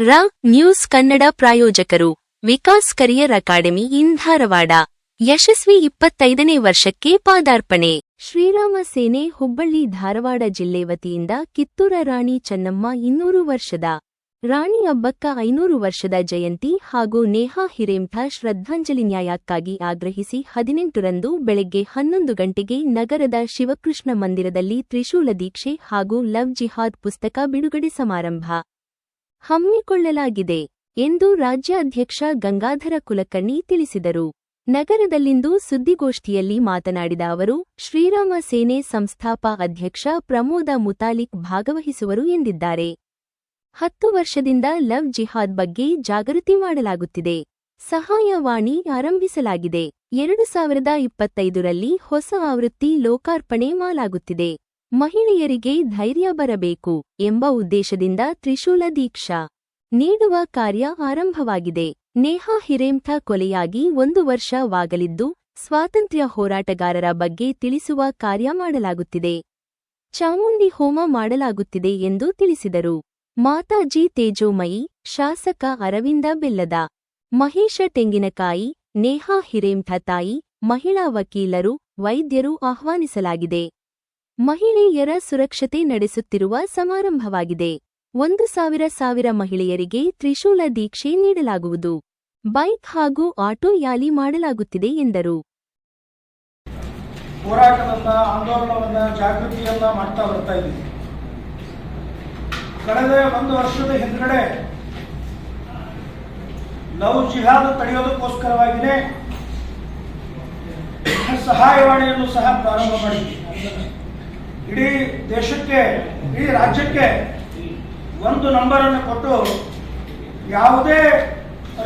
ರ ನ್ಯೂಸ್ ಕನ್ನಡ ಪ್ರಾಯೋಜಕರು, Vikas career academy in Dharwad ಯಶಸ್ವಿ ಇಪ್ಪತ್ತೈದನೇ ವರ್ಷಕ್ಕೆ ಪಾದಾರ್ಪಣೆ. ಶ್ರೀರಾಮ ಸೇನೆ ಹುಬ್ಬಳ್ಳಿ ಧಾರವಾಡ ಜಿಲ್ಲೆ ವತಿಯಿಂದ ಕಿತ್ತೂರ ರಾಣಿ ಚೆನ್ನಮ್ಮ ಇನ್ನೂರು ವರ್ಷದ, ರಾಣಿ ಅಬ್ಬಕ್ಕ ಐನೂರು ವರ್ಷದ ಜಯಂತಿ ಹಾಗೂ ನೇಹಾ ಹಿರೇಂಥ ಶ್ರದ್ಧಾಂಜಲಿ ನ್ಯಾಯಕ್ಕಾಗಿ ಆಗ್ರಹಿಸಿ ಹದಿನೆಂಟರಂದು ಬೆಳಗ್ಗೆ ಹನ್ನೊಂದು ಗಂಟೆಗೆ ನಗರದ ಶಿವಕೃಷ್ಣ ಮಂದಿರದಲ್ಲಿ ತ್ರಿಶೂಲ ದೀಕ್ಷೆ ಹಾಗೂ ಲವ್ ಜಿಹಾದ್ ಪುಸ್ತಕ ಬಿಡುಗಡೆ ಸಮಾರಂಭ. ಹಮ್ಮಿಕೊಳ್ಳಲಾಗಿದೆ ಎಂದು ರಾಜ್ಯಾಧ್ಯಕ್ಷ ಗಂಗಾಧರ ಕುಲಕರ್ಣಿ ತಿಳಿಸಿದರು. ನಗರದಲ್ಲಿಂದು ಸುದ್ದಿಗೋಷ್ಠಿಯಲ್ಲಿ ಮಾತನಾಡಿದ ಅವರು, ಶ್ರೀರಾಮ ಸೇನೆ ಸಂಸ್ಥಾಪ ಅಧ್ಯಕ್ಷ ಪ್ರಮೋದ ಮುತಾಲಿಕ್ ಭಾಗವಹಿಸುವರು ಎಂದಿದ್ದಾರೆ. ಹತ್ತು ವರ್ಷದಿಂದ ಲವ್ ಜಿಹಾದ್ ಬಗ್ಗೆ ಜಾಗೃತಿ ಮಾಡಲಾಗುತ್ತಿದೆ. ಸಹಾಯವಾಣಿ ಆರಂಭಿಸಲಾಗಿದೆ. ಎರಡು ಸಾವಿರದ ಇಪ್ಪತ್ತೈದರಲ್ಲಿ ಹೊಸ ಆವೃತ್ತಿ ಲೋಕಾರ್ಪಣೆ ಮಾಡಲಾಗುತ್ತಿದೆ. ಮಹಿಳೆಯರಿಗೆ ಧೈರ್ಯ ಬರಬೇಕು ಎಂಬ ಉದ್ದೇಶದಿಂದ ತ್ರಿಶೂಲ ದೀಕ್ಷಾ ನೀಡುವ ಕಾರ್ಯ ಆರಂಭವಾಗಿದೆ. ನೇಹಾ ಹಿರೇಂಥ ಕೊಲೆಯಾಗಿ ಒಂದು ವರ್ಷವಾಗಲಿದ್ದು, ಸ್ವಾತಂತ್ರ್ಯ ಹೋರಾಟಗಾರರ ಬಗ್ಗೆ ತಿಳಿಸುವ ಕಾರ್ಯ ಮಾಡಲಾಗುತ್ತಿದೆ. ಚಾಮುಂಡಿ ಹೋಮ ಮಾಡಲಾಗುತ್ತಿದೆ ಎಂದು ತಿಳಿಸಿದರು. ಮಾತಾಜಿ ತೇಜೋಮಯಿ, ಶಾಸಕ ಅರವಿಂದ ಬೆಲ್ಲದ, ಮಹೇಶ ತೆಂಗಿನಕಾಯಿ, ನೇಹಾ ಹಿರೇಂಥ ತಾಯಿ, ಮಹಿಳಾ ವಕೀಲರು, ವೈದ್ಯರು ಆಹ್ವಾನಿಸಲಾಗಿದೆ. ಮಹಿಳೆಯರ ಸುರಕ್ಷತೆ ನಡೆಸುತ್ತಿರುವ ಸಮಾರಂಭವಾಗಿದೆ. ಒಂದು ಸಾವಿರ ಸಾವಿರ ಮಹಿಳೆಯರಿಗೆ ತ್ರಿಶೂಲ ದೀಕ್ಷೆ ನೀಡಲಾಗುವುದು. ಬೈಕ್ ಹಾಗೂ ಆಟೋ ಯಾಲಿ ಮಾಡಲಾಗುತ್ತಿದೆ ಎಂದರು. ಹೋರಾಟವನ್ನ, ಆಂದೋಲನವನ್ನ, ಜಾಗೃತಿಯನ್ನ ಮಾಡ್ತಾ ಬರ್ತಾ ಇದ್ದೀವಿ ಕಳೆದ ಒಂದು ವರ್ಷದ ಹಿಂದ್ಗಡೆ ಲವ್ ಜಿಹಾದ್ ತಡೆಯೋದಕ್ಕೋಸ್ಕರವಾಗಿಯೇ ಸಹಾಯವಾಣಿಯನ್ನು ಸಹ ಪ್ರಾರಂಭ ಮಾಡಿದ್ವಿ. ಇಡೀ ದೇಶಕ್ಕೆ, ಇಡೀ ರಾಜ್ಯಕ್ಕೆ ಒಂದು ನಂಬರನ್ನು ಕೊಟ್ಟು ಯಾವುದೇ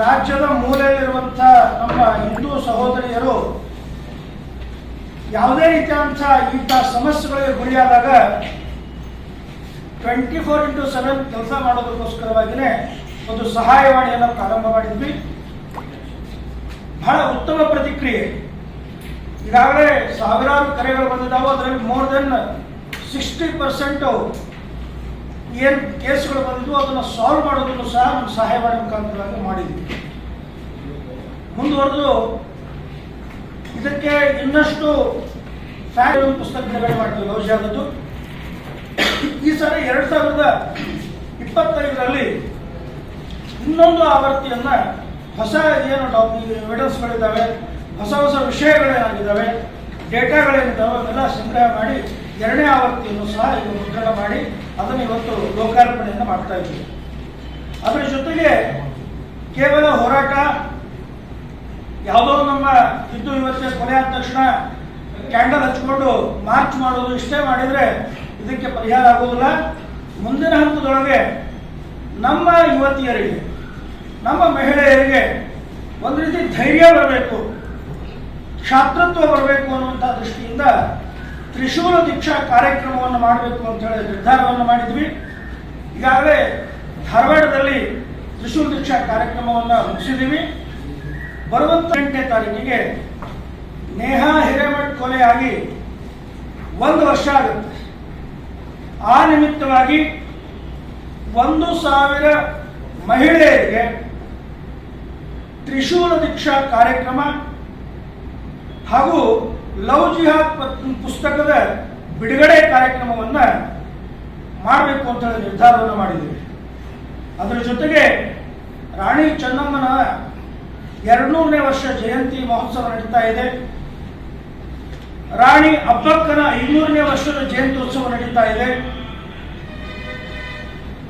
ರಾಜ್ಯದ ಮೂಲೆಯಲ್ಲಿರುವಂಥ ನಮ್ಮ ಹಿಂದೂ ಸಹೋದರಿಯರು ಯಾವುದೇ ರೀತಿಯಾದಂಥ ಇಂಥ ಸಮಸ್ಯೆಗಳಿಗೆ ಗುರಿಯಾದಾಗ ಟ್ವೆಂಟಿ ಫೋರ್ ಇಂಟು ಸೆವೆನ್ ಕೆಲಸ ಮಾಡೋದಕ್ಕೋಸ್ಕರವಾಗಿಯೇ ಒಂದು ಸಹಾಯವಾಣಿಯನ್ನು ಪ್ರಾರಂಭ ಮಾಡಿದ್ವಿ. ಬಹಳ ಉತ್ತಮ ಪ್ರತಿಕ್ರಿಯೆ. ಈಗಾಗಲೇ ಸಾವಿರಾರು ಕರೆಗಳು ಬಂದಿದ್ದಾವೆ, ಅದರಲ್ಲಿ ಮೋರ್ ದೆನ್ ಸಿಕ್ಸ್ಟಿ ಪರ್ಸೆಂಟು ಏನು ಕೇಸ್ಗಳು ಬಂದಿದ್ವು, ಅದನ್ನು ಸಾಲ್ವ್ ಮಾಡೋದನ್ನು ಸಹ ನಮ್ಮ ಸಹಾಯವಾಣಿ ಮುಖಾಂತರವಾಗಿ ಮಾಡಿದ್ವಿ. ಮುಂದುವರೆದು ಇದಕ್ಕೆ ಇನ್ನಷ್ಟು ಫ್ಯಾಕ್ಟ್ ಪುಸ್ತಕ ಬಿಡುಗಡೆ ಮಾಡ್ತೀವಿ ಆದದ್ದು ಈ ಸಲ ಎರಡು ಸಾವಿರದ ಇಪ್ಪತ್ತೈದರಲ್ಲಿ ಇನ್ನೊಂದು ಆವೃತ್ತಿಯನ್ನು ಹೊಸ ಏನು ಎವಿಡೆನ್ಸ್ಗಳಿದ್ದಾವೆ ಹೊಸ ಹೊಸ ವಿಷಯಗಳೇನಾಗಿದ್ದಾವೆ ಡೇಟಾಗಳೇನಿದ್ದಾವೆ ಅವೆಲ್ಲ ಸಂಗ್ರಹ ಮಾಡಿ ಎರಡನೇ ಆವೃತ್ತಿಯನ್ನು ಸಹ ಈಗ ಮುದ್ರಣ ಮಾಡಿ ಅದನ್ನು ಇವತ್ತು ಲೋಕಾರ್ಪಣೆಯನ್ನು ಮಾಡ್ತಾ ಇದ್ದೀವಿ. ಅದರ ಜೊತೆಗೆ ಕೇವಲ ಹೋರಾಟ, ಯಾವುದೋ ನಮ್ಮ ಇದ್ದು ಇವತ್ತೇ ಕೊನೆ ಆದ ತಕ್ಷಣ ಕ್ಯಾಂಡಲ್ ಹಚ್ಕೊಂಡು ಮಾರ್ಚ್ ಮಾಡೋದು ಇಷ್ಟೇ ಮಾಡಿದ್ರೆ ಇದಕ್ಕೆ ಪರಿಹಾರ ಆಗೋದಿಲ್ಲ. ಮುಂದಿನ ಹಂತದೊಳಗೆ ನಮ್ಮ ಯುವತಿಯರಿಗೆ, ನಮ್ಮ ಮಹಿಳೆಯರಿಗೆ ಒಂದು ರೀತಿ ಧೈರ್ಯ ಬರಬೇಕು ಕ್ಷಾತ್ರತ್ವ ಬರಬೇಕು ಅನ್ನುವಂಥ ದೃಷ್ಟಿಯಿಂದ ತ್ರಿಶೂಲ ದೀಕ್ಷಾ ಕಾರ್ಯಕ್ರಮವನ್ನು ಮಾಡಬೇಕು ಅಂತ ಹೇಳಿ ನಿರ್ಧಾರವನ್ನು ಮಾಡಿದ್ವಿ. ಈಗಾಗಲೇ ಧಾರವಾಡದಲ್ಲಿ ತ್ರಿಶೂಲ ದೀಕ್ಷಾ ಕಾರ್ಯಕ್ರಮವನ್ನು ಮುಗಿಸಿದ್ದೀವಿ. ಬರುವಂತ ಎಂಟನೇ ತಾರೀಕಿಗೆ ನೇಹಾ ಹಿರೇಮಠ್ ಕೊಲೆಯಾಗಿ ಒಂದು ವರ್ಷ ಆಗುತ್ತೆ. ಆ ನಿಮಿತ್ತವಾಗಿ ಒಂದು ಸಾವಿರ ಮಹಿಳೆಯರಿಗೆ ತ್ರಿಶೂಲ ದೀಕ್ಷಾ ಕಾರ್ಯಕ್ರಮ ಹಾಗೂ ಲವ್ ಜಿಹಾದ್ ಪುಸ್ತಕದ ಬಿಡುಗಡೆ ಕಾರ್ಯಕ್ರಮವನ್ನ ಮಾಡಬೇಕು ಅಂತ ಹೇಳಿ ನಿರ್ಧಾರವನ್ನು ಮಾಡಿದ್ದೀವಿ. ಅದರ ಜೊತೆಗೆ ರಾಣಿ ಚೆನ್ನಮ್ಮನ ಎರಡ್ನೂರನೇ ವರ್ಷ ಜಯಂತಿ ಮಹೋತ್ಸವ ನಡೀತಾ ಇದೆ. ರಾಣಿ ಅಬ್ಬಕ್ಕನ ಐನೂರನೇ ವರ್ಷದ ಜಯಂತ್ಯೋತ್ಸವ ನಡೀತಾ ಇದೆ.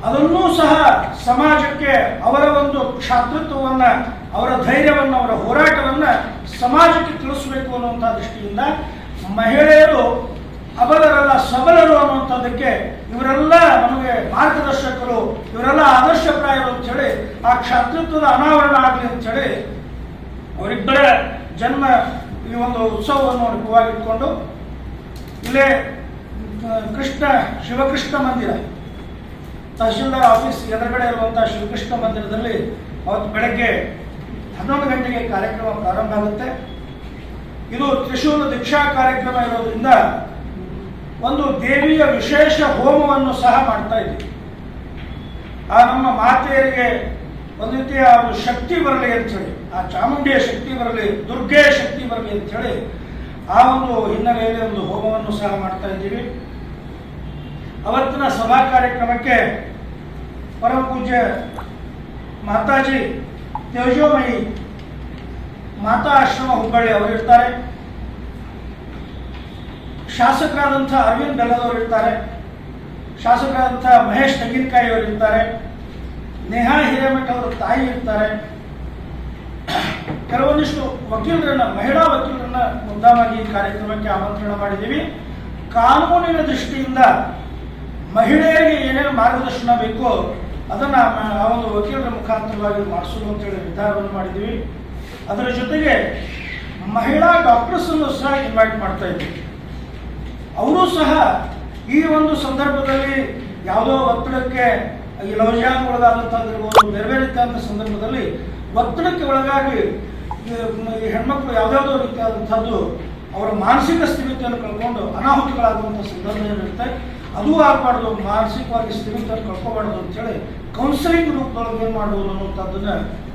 ಅದನ್ನೂ ಸಹ ಸಮಾಜಕ್ಕೆ ಅವರ ಒಂದು ಕ್ಷಾತೃತ್ವವನ್ನ ಅವರ ಧೈರ್ಯವನ್ನು, ಅವರ ಹೋರಾಟವನ್ನು ಸಮಾಜಕ್ಕೆ ತಿಳಿಸಬೇಕು ಅನ್ನುವಂಥ ದೃಷ್ಟಿಯಿಂದ ಮಹಿಳೆಯರು, ಅಬಲರಲ್ಲ ಸಬಲರು ಅನ್ನುವಂಥದ್ದಕ್ಕೆ ಇವರೆಲ್ಲ ನಮಗೆ ಮಾರ್ಗದರ್ಶಕರು, ಇವರೆಲ್ಲ ಆದರ್ಶಪ್ರಾಯರು ಅಂತ ಹೇಳಿ, ಆ ಕ್ಷಾತೃತ್ವದ ಅನಾವರಣ ಆಗಲಿ ಅಂತ ಹೇಳಿ ಅವರಿಬ್ಬರ ಜನ್ಮ ಈ ಒಂದು ಉತ್ಸವವನ್ನು ನೆಪವಾಗಿಟ್ಕೊಂಡು ಇಲ್ಲೇ ಕೃಷ್ಣ, ಶಿವಕೃಷ್ಣ ಮಂದಿರ, ತಹಶೀಲ್ದಾರ್ ಆಫೀಸ್ ಎದುರುಗಡೆ ಇರುವಂತಹ ಶಿವಕೃಷ್ಣ ಮಂದಿರದಲ್ಲಿ ಅವತ್ತು ಬೆಳಗ್ಗೆ ಹನ್ನೊಂದು ಗಂಟೆಗೆ ಕಾರ್ಯಕ್ರಮ ಪ್ರಾರಂಭ ಆಗುತ್ತೆ. ಇದು ತ್ರಿಶೂಲ ದೀಕ್ಷಾ ಕಾರ್ಯಕ್ರಮ ಇರೋದ್ರಿಂದ ಒಂದು ದೇವಿಯ ವಿಶೇಷ ಹೋಮವನ್ನು ಸಹ ಮಾಡ್ತಾ ಇದ್ದೀವಿ ಆ ನಮ್ಮ ಮಾತೆಯರಿಗೆ ಒಂದು ರೀತಿಯ ಒಂದು ಶಕ್ತಿ ಬರಲಿ ಅಂತೇಳಿ ಆ ಚಾಮುಂಡಿಯ ಶಕ್ತಿ ಬರಲಿ, ದುರ್ಗೆಯ ಶಕ್ತಿ ಬರಲಿ ಅಂತೇಳಿ ಆ ಒಂದು ಹಿನ್ನೆಲೆಯಲ್ಲಿ ಒಂದು ಹೋಮವನ್ನು ಸಹ ಮಾಡ್ತಾ ಇದ್ದೀವಿ. ಅವತ್ತಿನ ಸಭಾ ಕಾರ್ಯಕ್ರಮಕ್ಕೆ ಪರಮ ಪೂಜ್ಯ ಮಾತಾಜಿ ತೇಜೋಮಯಿ ಮಾತಾ ಆಶ್ರಮ ಹುಬ್ಬಳ್ಳಿ ಅವರಿರ್ತಾರೆ ಶಾಸಕರಾದಂಥ ಅರವಿಂದ್ ಬೆಲ್ಲದವರು ಇರ್ತಾರೆ. ಶಾಸಕರಾದಂಥ ಮಹೇಶ್ ತೆಂಗಿನಕಾಯಿ ಅವರು ಇರ್ತಾರೆ. ನೇಹಾ ಹಿರೇಮಠ ಅವರ ತಾಯಿ ಇರ್ತಾರೆ. ಕೆಲವೊಂದಿಷ್ಟು ವಕೀಲರನ್ನ, ಮಹಿಳಾ ವಕೀಲರನ್ನ ಮುದ್ದಾಮಾಗಿ ಈ ಕಾರ್ಯಕ್ರಮಕ್ಕೆ ಆಮಂತ್ರಣ ಮಾಡಿದ್ದೀವಿ. ಕಾನೂನಿನ ದೃಷ್ಟಿಯಿಂದ ಮಹಿಳೆಯರಿಗೆ ಏನೇನು ಮಾರ್ಗದರ್ಶನ ಬೇಕೋ ಅದನ್ನ ಆ ಒಂದು ವಕೀಲರ ಮುಖಾಂತರವಾಗಿ ಮಾಡಿಸೋದು ಅಂತೇಳಿ ನಿರ್ಧಾರವನ್ನು ಮಾಡಿದ್ವಿ ಅದರ ಜೊತೆಗೆ ಮಹಿಳಾ ಡಾಕ್ಟರ್ಸನ್ನು ಸಹ ಇನ್ವೈಟ್ ಮಾಡ್ತಾ ಇದ್ವಿ. ಅವರು ಸಹ ಈ ಒಂದು ಸಂದರ್ಭದಲ್ಲಿ ಯಾವುದೋ ಒತ್ತಡಕ್ಕೆ ಈ ಲವಜಾನ್ ಒಳಗಾದಂಥದ್ದಿರ್ಬೋದು ಸಂದರ್ಭದಲ್ಲಿ ಒತ್ತಡಕ್ಕೆ ಒಳಗಾಗಿ ಈ ಹೆಣ್ಮಕ್ಳು ಯಾವ್ದಾವುದೋ ರೀತಿಯಾದಂಥದ್ದು ಅವರ ಮಾನಸಿಕ ಸ್ಥಿತಿಯನ್ನು ಕಳ್ಕೊಂಡು ಅನಾಹುತಗಳಾಗುವಂಥ ಸಂದರ್ಭ ಏನಿರುತ್ತೆ ಅದು ಆಗಬಾರ್ದು ಮಾನಸಿಕವಾಗಿ ಸ್ಥಿಮಿತಿಯನ್ನು ಕಳ್ಕೋಬಾರ್ದು ಅಂತೇಳಿ ಕೌನ್ಸಿಲಿಂಗ್ ರೂಪದೊಳಗೆ ಏನು ಮಾಡುವುದು ಅನ್ನುವಂಥದ್ದನ್ನ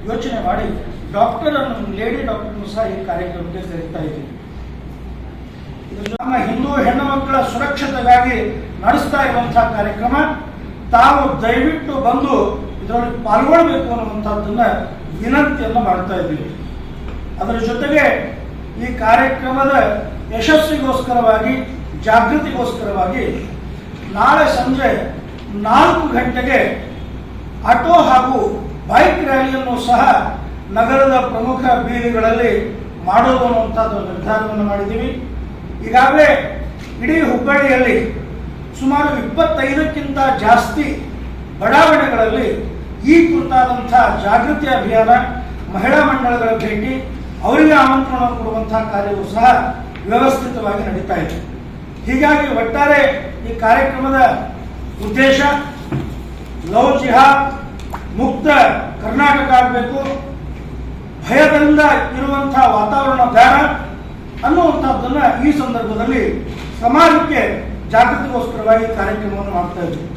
ಯೋಚನೆ ಮಾಡಿ ಡಾಕ್ಟರ್ ಅನ್ನು ಲೇಡಿ ಡಾಕ್ಟರ್ನು ಸಹ ಈ ಕಾರ್ಯಕ್ರಮಕ್ಕೆ ಕರೀತಾ ಇದ್ದೀವಿ ಇದು ನಮ್ಮ ಹಿಂದೂ ಹೆಣ್ಣು ಮಕ್ಕಳ ಸುರಕ್ಷತೆಗಾಗಿ ನಡೆಸ್ತಾ ಇರುವಂತಹ ಕಾರ್ಯಕ್ರಮ. ತಾವು ದಯವಿಟ್ಟು ಬಂದು ಇದರಲ್ಲಿ ಪಾಲ್ಗೊಳ್ಬೇಕು ಅನ್ನುವಂಥದ್ದನ್ನ ವಿನಂತಿಯನ್ನು ಮಾಡ್ತಾ ಇದ್ದೀವಿ ಅದರ ಜೊತೆಗೆ ಈ ಕಾರ್ಯಕ್ರಮದ ಯಶಸ್ವಿಗೋಸ್ಕರವಾಗಿ ಜಾಗೃತಿಗೋಸ್ಕರವಾಗಿ ನಾಳೆ ಸಂಜೆ ನಾಲ್ಕು ಗಂಟೆಗೆ ಆಟೋ ಹಾಗೂ ಬೈಕ್ ರ್ಯಾಲಿಯನ್ನು ಸಹ ನಗರದ ಪ್ರಮುಖ ಬೀದಿಗಳಲ್ಲಿ ಮಾಡೋದು ಅನ್ನುವಂಥದ್ದು ನಿರ್ಧಾರವನ್ನು ಮಾಡಿದ್ದೀವಿ. ಈಗಾಗಲೇ ಇಡೀ ಹುಬ್ಬಳ್ಳಿಯಲ್ಲಿ ಸುಮಾರು ಇಪ್ಪತ್ತೈದಕ್ಕಿಂತ ಜಾಸ್ತಿ ಬಡಾವಣೆಗಳಲ್ಲಿ ಈ ಕುರಿತಾದಂಥ ಜಾಗೃತಿ ಅಭಿಯಾನ ಮಹಿಳಾ ಮಂಡಳಗಳ ಭೇಟಿ, ಅವರಿಗೆ ಆಮಂತ್ರಣ ಕೊಡುವಂತಹ ಕಾರ್ಯವೂ ಸಹ ವ್ಯವಸ್ಥಿತವಾಗಿ ನಡೀತಾ ಇದೆ. ಹೀಗಾಗಿ ಒಟ್ಟಾರೆ ಈ ಕಾರ್ಯಕ್ರಮದ ಉದ್ದೇಶ ಲವ್ ಮುಕ್ತ ಕರ್ನಾಟಕ ಆಗಬೇಕು. ಭಯದಿಂದ ಇರುವಂತಹ ವಾತಾವರಣ ಬೇಡ ಅನ್ನುವಂಥದ್ದನ್ನು ಈ ಸಂದರ್ಭದಲ್ಲಿ ಸಮಾಜಕ್ಕೆ ಜಾಗೃತಿಗೋಸ್ಕರವಾಗಿ ಕಾರ್ಯಕ್ರಮವನ್ನು ಮಾಡ್ತಾ ಇದ್ದೀವಿ.